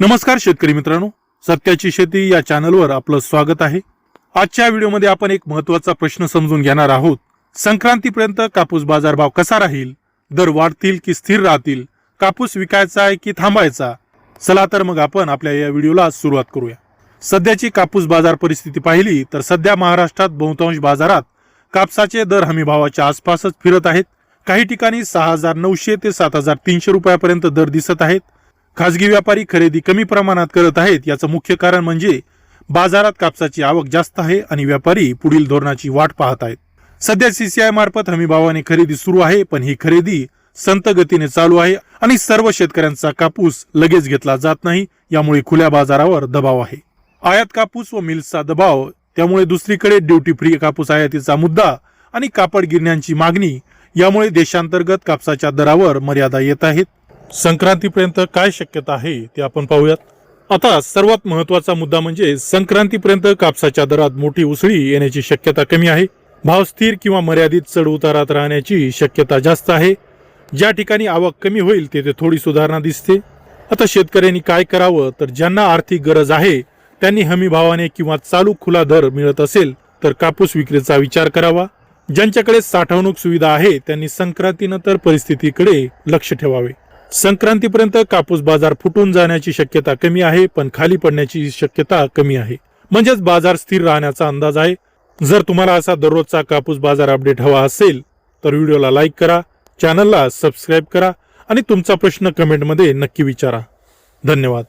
नमस्कार शेतकरी मित्रांनो. सत्याची शेती या चॅनलवर आपलं स्वागत आहे. आजच्या व्हिडिओमध्ये आपण एक महत्त्वाचा प्रश्न समजून घेणार आहोत. संक्रांतीपर्यंत कापूस बाजारभाव कसा राहील? दर वाढतील की स्थिर राहतील? कापूस विकायचा आहे की थांबायचा? चला तर मग आपण आपल्या या व्हिडिओला सुरुवात करूया. सध्याची कापूस बाजार परिस्थिती पाहिली तर सध्या महाराष्ट्रात बहुतांश बाजारात कापसाचे दर हमीभावाच्या आसपासच फिरत आहेत. काही ठिकाणी सहा हजार नऊशे ते सात हजार तीनशे रुपयापर्यंत दर दिसत आहेत. खासगी व्यापारी खरेदी कमी प्रमाणात करत आहेत. याचं मुख्य कारण म्हणजे बाजारात कापसाची आवक जास्त आहे आणि व्यापारी पुढील धोरणाची वाट पाहत आहेत. सध्या सीसीआय मार्फत हमीभावाने खरेदी सुरू आहे पण ही खरेदी संत गतीने चालू आहे आणि सर्व शेतकऱ्यांचा कापूस लगेच घेतला जात नाही. यामुळे खुल्या बाजारावर दबाव आहे. आयात कापूस व मिल्सचा दबाव त्यामुळे दुसरीकडे ड्युटी फ्री कापूस आयातीचा मुद्दा आणि कापड गिरण्यांची मागणी यामुळे देशांतर्गत कापसाच्या दरावर मर्यादा येत आहेत. संक्रांतीपर्यंत काय शक्यता आहे ते आपण पाहूयात. आता सर्वात महत्त्वाचा मुद्दा म्हणजे संक्रांतीपर्यंत कापसाच्या दरात मोठी उसळी येण्याची शक्यता कमी आहे. भाव स्थिर किंवा मर्यादित चढ उतारात राहण्याची शक्यता जास्त आहे. ज्या ठिकाणी आवक कमी होईल तेथे थोडी सुधारणा दिसते. आता शेतकऱ्यांनी काय करावं तर ज्यांना आर्थिक गरज आहे त्यांनी हमी भावाने किंवा चालू खुला दर मिळत असेल तर कापूस विक्रीचा विचार करावा. ज्यांच्याकडे साठवणूक सुविधा आहे त्यांनी संक्रांतीनंतर परिस्थितीकडे लक्ष ठेवावे. संक्रांतीपर्यंत कापूस बाजार फुटून जाण्याची शक्यता कमी आहे पण खाली पडण्याची शक्यता कमी आहे. म्हणजेच बाजार स्थिर राहण्याचा अंदाज आहे. जर तुम्हाला असा दररोजचा कापूस बाजार अपडेट हवा असेल तर व्हिडिओला लाईक करा चॅनलला सबस्क्राईब करा आणि तुमचा प्रश्न कमेंटमध्ये नक्की विचारा. धन्यवाद.